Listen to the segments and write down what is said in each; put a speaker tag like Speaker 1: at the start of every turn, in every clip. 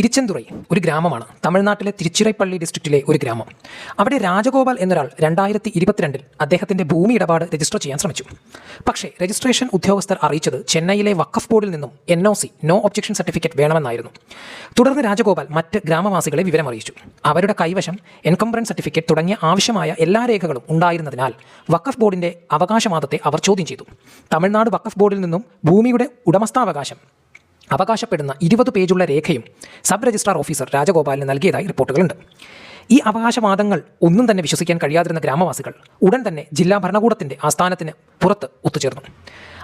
Speaker 1: തിരുച്ചെന്തുറൈ ഒരു ഗ്രാമമാണ്. തമിഴ്നാട്ടിലെ തിരുച്ചിറപ്പള്ളി ഡിസ്ട്രിക്റ്റിലെ ഒരു ഗ്രാമം. അവിടെ രാജഗോപാൽ എന്നൊരാൾ രണ്ടായിരത്തി ഇരുപത്തിരണ്ടിൽ അദ്ദേഹത്തിന്റെ ഭൂമി ഇടപാട് രജിസ്റ്റർ ചെയ്യാൻ ശ്രമിച്ചു. പക്ഷേ രജിസ്ട്രേഷൻ ഉദ്യോഗസ്ഥർ അറിയിച്ചത് ചെന്നൈയിലെ വഖഫ് ബോർഡിൽ നിന്നും N O C no objection certificate വേണമെന്നായിരുന്നു. തുടർന്ന് രാജഗോപാൽ മറ്റ് ഗ്രാമവാസികളെ വിവരം അറിയിച്ചു അവരുടെ കൈവശം എൻകംബ്രൻസ് സർട്ടിഫിക്കറ്റ് തുടങ്ങിയ ആവശ്യമായ എല്ലാ രേഖകളും ഉണ്ടായിരുന്നതിനാൽ വഖഫ് ബോർഡിന്റെ അവകാശവാദത്തെ അവർ ചോദ്യം ചെയ്തു. തമിഴ്നാട് വഖഫ് ബോർഡിൽ നിന്നും ഭൂമിയുടെ ഉടമസ്ഥാവകാശം അവകാശപ്പെടുന്ന ഇരുപത് പേജുള്ള രേഖയും സബ് രജിസ്ട്രാർ ഓഫീസർ രാജഗോപാലിന് നൽകിയതായി റിപ്പോർട്ടുകളുണ്ട്. ഈ അവകാശവാദങ്ങൾ ഒന്നും തന്നെ വിശ്വസിക്കാൻ കഴിയാതിരുന്ന ഗ്രാമവാസികൾ ഉടൻ തന്നെ ജില്ലാ ഭരണകൂടത്തിന്റെ ആസ്ഥാനത്തിന് പുറത്ത് ഒത്തുചേർന്നു.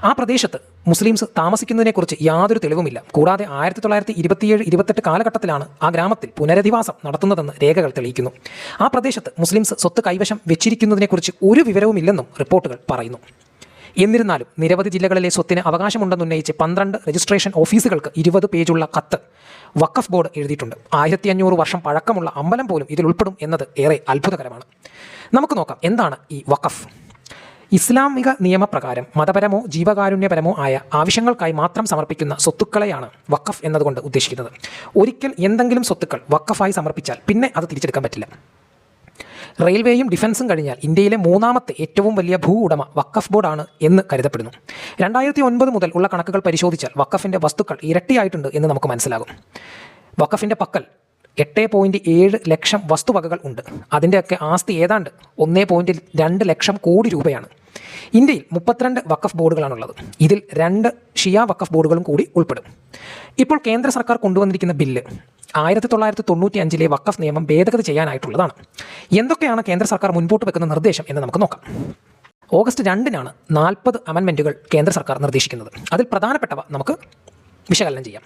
Speaker 1: ആ പ്രദേശത്ത് മുസ്ലിംസ് താമസിക്കുന്നതിനെക്കുറിച്ച് യാതൊരു തെളിവുമില്ല. കൂടാതെ ആയിരത്തി തൊള്ളായിരത്തി ഇരുപത്തിയേഴ് ഇരുപത്തെട്ട് കാലഘട്ടത്തിലാണ് ആ ഗ്രാമത്തിൽ പുനരധിവാസം നടത്തുന്നതെന്ന് രേഖകൾ തെളിയിക്കുന്നു. ആ പ്രദേശത്ത് മുസ്ലിംസ് സ്വത്ത് കൈവശം വെച്ചിരിക്കുന്നതിനെക്കുറിച്ച് ഒരു വിവരവുമില്ലെന്നും റിപ്പോർട്ടുകൾ പറയുന്നു. എന്നിരുന്നാലും നിരവധി ജില്ലകളിലെ സ്വത്തിന് അവകാശമുണ്ടെന്നുന്നയിച്ച് പന്ത്രണ്ട് രജിസ്ട്രേഷൻ ഓഫീസുകൾക്ക് ഇരുപത് പേജുള്ള കത്ത് വഖഫ് ബോർഡ് എഴുതിയിട്ടുണ്ട്. ആയിരത്തി അഞ്ഞൂറ് വർഷം പഴക്കമുള്ള അമ്പലം പോലും ഇതിൽ ഉൾപ്പെടും എന്നത് ഏറെ അത്ഭുതകരമാണ്. നമുക്ക് നോക്കാം എന്താണ് ഈ വഖഫ്. ഇസ്ലാമിക നിയമപ്രകാരം മതപരമോ ജീവകാരുണ്യപരമോ ആയ ആവശ്യങ്ങൾക്കായി മാത്രം സമർപ്പിക്കുന്ന സ്വത്തുക്കളെയാണ് വഖഫ് എന്നതുകൊണ്ട് ഉദ്ദേശിക്കുന്നത്. ഒരിക്കൽ എന്തെങ്കിലും സ്വത്തുക്കൾ വഖഫായി സമർപ്പിച്ചാൽ പിന്നെ അത് തിരിച്ചെടുക്കാൻ പറ്റില്ല. റെയിൽവേയും ഡിഫൻസും കഴിഞ്ഞാൽ ഇന്ത്യയിലെ മൂന്നാമത്തെ ഏറ്റവും വലിയ ഭൂ ഉടമ വക്കഫ് ബോർഡാണ് എന്ന് കരുതപ്പെടുന്നു. രണ്ടായിരത്തി ഒൻപത് മുതൽ ഉള്ള കണക്കുകൾ പരിശോധിച്ചാൽ വക്കഫിന്റെ വസ്തുക്കൾ ഇരട്ടിയായിട്ടുണ്ട് എന്ന് നമുക്ക് മനസ്സിലാകും. വക്കഫിന്റെ പക്കൽ എട്ട് പോയിന്റ് ഏഴ് ലക്ഷം വസ്തുവകകൾ ഉണ്ട്. അതിന്റെയൊക്കെ ആസ്തി ഏതാണ്ട് ഒന്നേ പോയിന്റ് രണ്ട് ലക്ഷം കോടി രൂപയാണ്. ഇന്ത്യയിൽ മുപ്പത്തിരണ്ട് വക്കഫ് ബോർഡുകളാണുള്ളത്. ഇതിൽ രണ്ട് ഷിയ വക്കഫ് ബോർഡുകളും കൂടി ഉൾപ്പെടും. ഇപ്പോൾ കേന്ദ്ര സർക്കാർ കൊണ്ടുവന്നിരിക്കുന്ന ബില്ല് ആയിരത്തി തൊള്ളായിരത്തി തൊണ്ണൂറ്റി അഞ്ചിലെ വക്കഫ് നിയമം ഭേദഗതി ചെയ്യാനായിട്ടുള്ളതാണ്. എന്തൊക്കെയാണ് കേന്ദ്ര സർക്കാർ മുൻപോട്ട് വെക്കുന്ന നിർദ്ദേശം എന്ന് നമുക്ക് നോക്കാം. ഓഗസ്റ്റ് രണ്ടിനാണ് നാൽപ്പത് അമെൻമെന്റുകൾ കേന്ദ്ര സർക്കാർ നിർദ്ദേശിക്കുന്നത്. അതിൽ പ്രധാനപ്പെട്ടവ നമുക്ക് വിശകലനം ചെയ്യാം.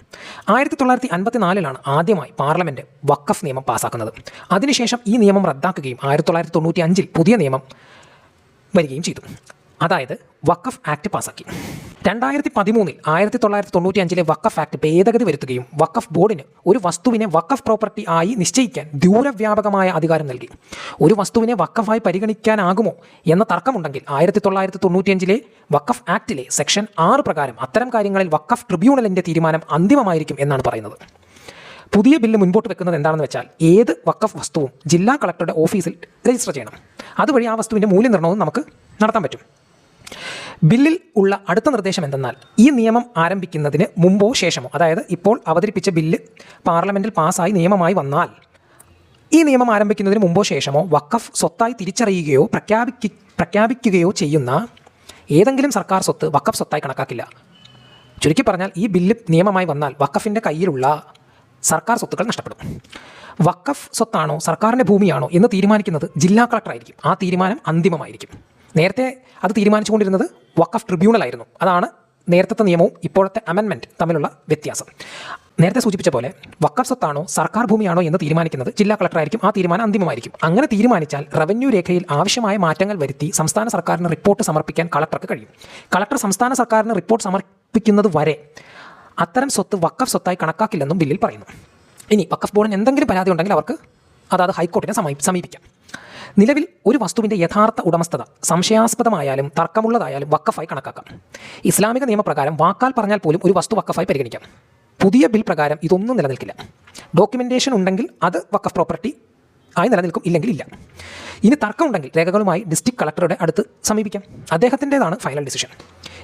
Speaker 1: ആയിരത്തി തൊള്ളായിരത്തി അൻപത്തിനാലിലാണ് ആദ്യമായി പാർലമെന്റ് വക്കഫ് നിയമം പാസ്സാക്കുന്നത് അതിനുശേഷം ഈ നിയമം റദ്ദാക്കുകയും ആയിരത്തി തൊള്ളായിരത്തി തൊണ്ണൂറ്റി അഞ്ചിൽ പുതിയ നിയമം വരികയും ചെയ്തു. അതായത് വക്കഫ് ആക്ട് പാസാക്കി. രണ്ടായിരത്തി പതിമൂന്നിൽ ആയിരത്തി തൊള്ളായിരത്തി തൊണ്ണൂറ്റി അഞ്ചിലെ വക്കഫ് ആക്ട് ഭേദഗതി വരുത്തുകയും വക്കഫ് ബോർഡിന് ഒരു വസ്തുവിനെ വക്കഫ് പ്രോപ്പർട്ടി ആയി നിശ്ചയിക്കാൻ ദൂരവ്യാപകമായ അധികാരം നൽകി. ഒരു വസ്തുവിനെ വക്കഫായി പരിഗണിക്കാനാകുമോ എന്ന തർക്കമുണ്ടെങ്കിൽ ആയിരത്തി തൊള്ളായിരത്തി തൊണ്ണൂറ്റിയഞ്ചിലെ വക്കഫ് ആക്ടിലെ സെക്ഷൻ ആറ് പ്രകാരം അത്തരം കാര്യങ്ങളിൽ വക്കഫ് ട്രിബ്യൂണലിന്റെ തീരുമാനം അന്തിമമായിരിക്കും എന്നാണ് പറയുന്നത്. പുതിയ ബില്ല് മുൻപോട്ട് വെക്കുന്നത് എന്താണെന്ന് വെച്ചാൽ ഏത് വക്കഫ് വസ്തുവും ജില്ലാ കളക്ടറുടെ ഓഫീസിൽ രജിസ്റ്റർ ചെയ്യണം. അതുവഴി ആ വസ്തുവിന്റെ മൂല്യനിർണയവും നമുക്ക് നടത്താൻ പറ്റും. ബില്ലിൽ ഉള്ള അടുത്ത നിർദ്ദേശം എന്തെന്നാൽ ഈ നിയമം ആരംഭിക്കുന്നതിന് മുമ്പോ ശേഷമോ അതായത് ഇപ്പോൾ അവതരിപ്പിച്ച ബില്ല് പാർലമെന്റിൽ പാസ്സായി നിയമമായി വന്നാൽ ഈ നിയമം ആരംഭിക്കുന്നതിന് മുമ്പോ ശേഷമോ വഖഫ് സ്വത്തായി തിരിച്ചറിയുകയോ പ്രഖ്യാപിക്ക പ്രഖ്യാപിക്കുകയോ ചെയ്യുന്ന ഏതെങ്കിലും സർക്കാർ സ്വത്ത് വഖഫ് സ്വത്തായി കണക്കാക്കില്ല. ചുരുക്കി പറഞ്ഞാൽ ഈ ബില്ല് നിയമമായി വന്നാൽ വക്കഫിന്റെ കയ്യിലുള്ള സർക്കാർ സ്വത്തുക്കൾ നഷ്ടപ്പെടും. വഖഫ് സ്വത്താണോ സർക്കാരിന്റെ ഭൂമിയാണോ എന്ന് തീരുമാനിക്കുന്നത് ജില്ലാ കളക്ടറായിരിക്കും. ആ തീരുമാനം അന്തിമമായിരിക്കും. നേരത്തെ അത് തീരുമാനിച്ചുകൊണ്ടിരുന്നത് വക്കഫ് ട്രിബ്യൂണൽ ആയിരുന്നു. അതാണ് നേരത്തെ നിയമവും ഇപ്പോഴത്തെ അമെൻമെന്റ് തമ്മിലുള്ള വ്യത്യാസം. നേരത്തെ സൂചിപ്പിച്ച പോലെ വക്കഫ് സ്വത്താണോ സർക്കാർ ഭൂമിയാണോ എന്ന് തീരുമാനിക്കുന്നത് ജില്ലാ കളക്ടറായിരിക്കും ആ തീരുമാനം അന്തിമമായിരിക്കും. അങ്ങനെ തീരുമാനിച്ചാൽ റവന്യൂ രേഖയിൽ ആവശ്യമായ മാറ്റങ്ങൾ വരുത്തി സംസ്ഥാന സർക്കാരിന് റിപ്പോർട്ട് സമർപ്പിക്കാൻ കളക്ടർക്ക് കഴിയും. കളക്ടർ സംസ്ഥാന സർക്കാരിന് റിപ്പോർട്ട് സമർപ്പിക്കുന്നത് വരെ അത്തരം സ്വത്ത് വക്കഫ് സ്വത്തായി കണക്കാക്കില്ലെന്നും ബില്ലിൽ പറയുന്നു. ഇനി വക്കഫ് ബോർഡിന് എന്തെങ്കിലും പരാതി ഉണ്ടെങ്കിൽ അവർക്ക് അതായത് ഹൈക്കോടതിനെ സമീപിക്കാം. നിലവിൽ ഒരു വസ്തുവിന്റെ യഥാർത്ഥ ഉടമസ്ഥത സംശയാസ്പദമായാലും തർക്കമുള്ളതായാലും വക്കഫായി കണക്കാക്കാം. ഇസ്ലാമിക നിയമപ്രകാരം വാക്കാൽ പറഞ്ഞാൽ പോലും ഒരു വസ്തു വക്കഫായി പരിഗണിക്കാം. പുതിയ ബിൽ പ്രകാരം ഇതൊന്നും നിലനിൽക്കില്ല. ഡോക്യുമെന്റേഷൻ ഉണ്ടെങ്കിൽ അത് വക്കഫ് പ്രോപ്പർട്ടി ആയി നിലനിൽക്കും ഇല്ലെങ്കിൽ ഇല്ല. ഇനി തർക്കമുണ്ടെങ്കിൽ രേഖകളുമായി ഡിസ്ട്രിക്ട് കളക്ടറുടെ അടുത്ത് സമീപിക്കാം. അദ്ദേഹത്തിന്റെതാണ് ഫൈനൽ ഡിസിഷൻ.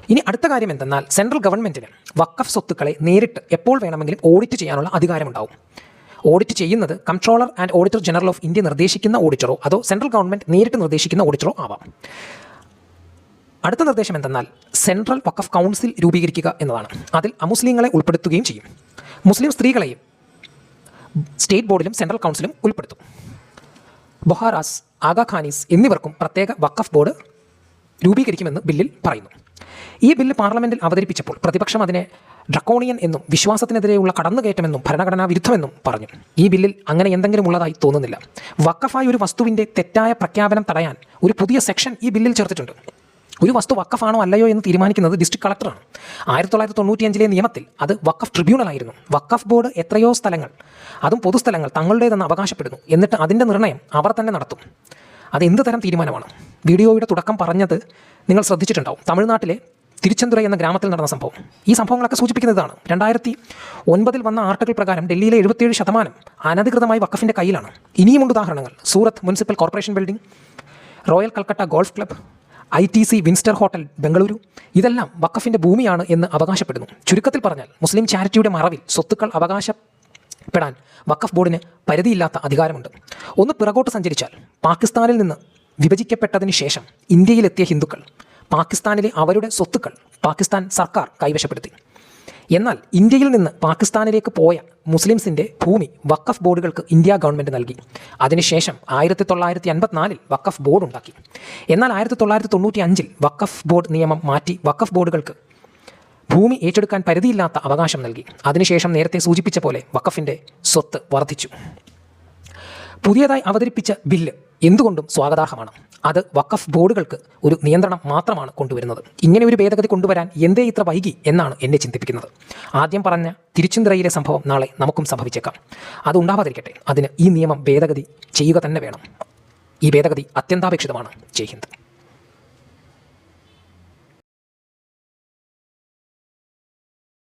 Speaker 1: ഇനി അടുത്ത കാര്യം എന്തെന്നാൽ സെൻട്രൽ ഗവൺമെന്റിന് വക്കഫ് സ്വത്തുക്കളെ നേരിട്ട് എപ്പോൾ വേണമെങ്കിലും ഓഡിറ്റ് ചെയ്യാനുള്ള അധികാരമുണ്ടാവും. ഓഡിറ്റ് ചെയ്യുന്നത് controller and auditor general of India നിർദ്ദേശിക്കുന്ന ഓഡിറ്ററോ അതോ സെൻട്രൽ ഗവൺമെന്റ് നേരിട്ട് നിർദ്ദേശിക്കുന്ന ഓഡിറ്ററോ ആവാം. അടുത്ത നിർദ്ദേശം എന്തെന്നാൽ സെൻട്രൽ വഖഫ് കൗൺസിൽ രൂപീകരിക്കുക എന്നതാണ്. അതിൽ അമുസ്ലിങ്ങളെ ഉൾപ്പെടുത്തുകയും ചെയ്യും. മുസ്ലിം സ്ത്രീകളെയും സ്റ്റേറ്റ് ബോർഡിലും സെൻട്രൽ കൗൺസിലും ഉൾപ്പെടുത്തും. ബൊഹാറാസ് ആഗാഖാനീസ് എന്നിവർക്കും പ്രത്യേക വഖഫ് ബോർഡ് രൂപീകരിക്കുമെന്ന് ബില്ലിൽ പറയുന്നു. ഈ ബില്ല് പാർലമെന്റിൽ അവതരിപ്പിച്ചപ്പോൾ പ്രതിപക്ഷം അതിനെ ഡ്രക്കോണിയൻ എന്നും വിശ്വാസത്തിനെതിരെയുള്ള കടന്നുകയറ്റമെന്നും ഭരണഘടനാ വിരുദ്ധമെന്നും പറഞ്ഞു. ഈ ബില്ലിൽ അങ്ങനെ എന്തെങ്കിലും ഉള്ളതായി തോന്നുന്നില്ല. വക്കഫായ ഒരു വസ്തുവിന്റെ തെറ്റായ പ്രഖ്യാപനം തടയാൻ ഒരു പുതിയ സെക്ഷൻ ഈ ബില്ലിൽ ചേർത്തിട്ടുണ്ട്. ഒരു വസ്തു വക്കഫാണോ അല്ലയോ എന്ന് തീരുമാനിക്കുന്നത് ഡിസ്ട്രിക്ട് കളക്ടറാണ്. ആയിരത്തി തൊള്ളായിരത്തി തൊണ്ണൂറ്റിയഞ്ചിലെ നിയമത്തിൽ അത് വക്കഫ് ട്രിബ്യൂണൽ ആയിരുന്നു വക്കഫ് ബോർഡ് എത്രയോ സ്ഥലങ്ങൾ അതും പൊതുസ്ഥലങ്ങൾ തങ്ങളുടേതെന്ന് അവകാശപ്പെടുന്നു എന്നിട്ട് അതിന്റെ നിർണയം അവർ തന്നെ നടത്തും. അത് എന്ത് തരം തീരുമാനമാണ്? വീഡിയോയുടെ തുടക്കം പറഞ്ഞത് നിങ്ങൾ ശ്രദ്ധിച്ചിട്ടുണ്ടാവും. തമിഴ്നാട്ടിലെ തിരുച്ചെന്തുറ എന്ന ഗ്രാമത്തിൽ നടന്ന സംഭവം. ഈ സംഭവങ്ങളൊക്കെ സൂചിപ്പിക്കുന്നതാണ്. രണ്ടായിരത്തി ഒൻപതിൽ വന്ന ആർട്ടിക്കിൾ പ്രകാരം ഡൽഹിയിലെ എഴുപത്തിയേഴ് ശതമാനം അനധികൃതമായി വക്കഫിന്റെ കയ്യിലാണ്. ഇനിയുമുണ്ട് ഉദാഹരണങ്ങൾ. Surat municipal corporation building royal Calcutta golf club I T C Windsor hotel Bengaluru. ഇതെല്ലാം വക്കഫിന്റെ ഭൂമിയാണ് എന്ന് അവകാശപ്പെടുന്നു. ചുരുക്കത്തിൽ പറഞ്ഞാൽ മുസ്ലിം ചാരിറ്റിയുടെ മറവിൽ സ്വത്തുക്കൾ അവകാശപ്പെടാൻ വഖഫ് ബോർഡിന് പരിധിയില്ലാത്ത അധികാരമുണ്ട്. ഒന്ന് പിറകോട്ട് സഞ്ചരിച്ചാൽ പാകിസ്ഥാനിൽ നിന്ന് വിഭജിക്കപ്പെട്ടതിന് ശേഷം ഇന്ത്യയിലെത്തിയ ഹിന്ദുക്കൾ പാകിസ്ഥാനിലെ അവരുടെ സ്വത്തുക്കൾ പാകിസ്ഥാൻ സർക്കാർ കൈവശപ്പെടുത്തി. എന്നാൽ ഇന്ത്യയിൽ നിന്ന് പാകിസ്ഥാനിലേക്ക് പോയ മുസ്ലിംസിന്റെ ഭൂമി വക്കഫ് ബോർഡുകൾക്ക് ഇന്ത്യ ഗവൺമെന്റ് നൽകി. അതിനുശേഷം ആയിരത്തി തൊള്ളായിരത്തി അൻപത്തിനാലിൽ വക്കഫ് ബോർഡ് ഉണ്ടാക്കി. എന്നാൽ ആയിരത്തി തൊള്ളായിരത്തി തൊണ്ണൂറ്റി അഞ്ചിൽ വക്കഫ് ബോർഡ് നിയമം മാറ്റി വക്കഫ് ബോർഡുകൾക്ക് ഭൂമി ഏറ്റെടുക്കാൻ പരിധിയില്ലാത്ത അവകാശം നൽകി. അതിനുശേഷം നേരത്തെ സൂചിപ്പിച്ച പോലെ വക്കഫിന്റെ സ്വത്ത് വർദ്ധിച്ചു പുതിയതായി അവതരിപ്പിച്ച ബില്ല് എന്തുകൊണ്ടും സ്വാഗതാർഹമാണ്. അത് വഖഫ് ബോർഡുകൾക്ക് ഒരു നിയന്ത്രണം മാത്രമാണ് കൊണ്ടുവരുന്നത്. ഇങ്ങനെ ഒരു ഭേദഗതി കൊണ്ടുവരാൻ എന്തേ ഇത്ര വൈകി എന്നാണ് എന്നെ ചിന്തിപ്പിക്കുന്നത്. ആദ്യം പറഞ്ഞ തിരുച്ചിന്തറയിലെ സംഭവം നാളെ നമുക്കും സംഭവിച്ചേക്കാം. അത് ഉണ്ടാവാതിരിക്കട്ടെ. അതിന് ഈ നിയമം ഭേദഗതി ചെയ്യുക തന്നെ വേണം. ഈ ഭേദഗതി അത്യന്താപേക്ഷിതമാണ്. ജയ് ഹിന്ദ്.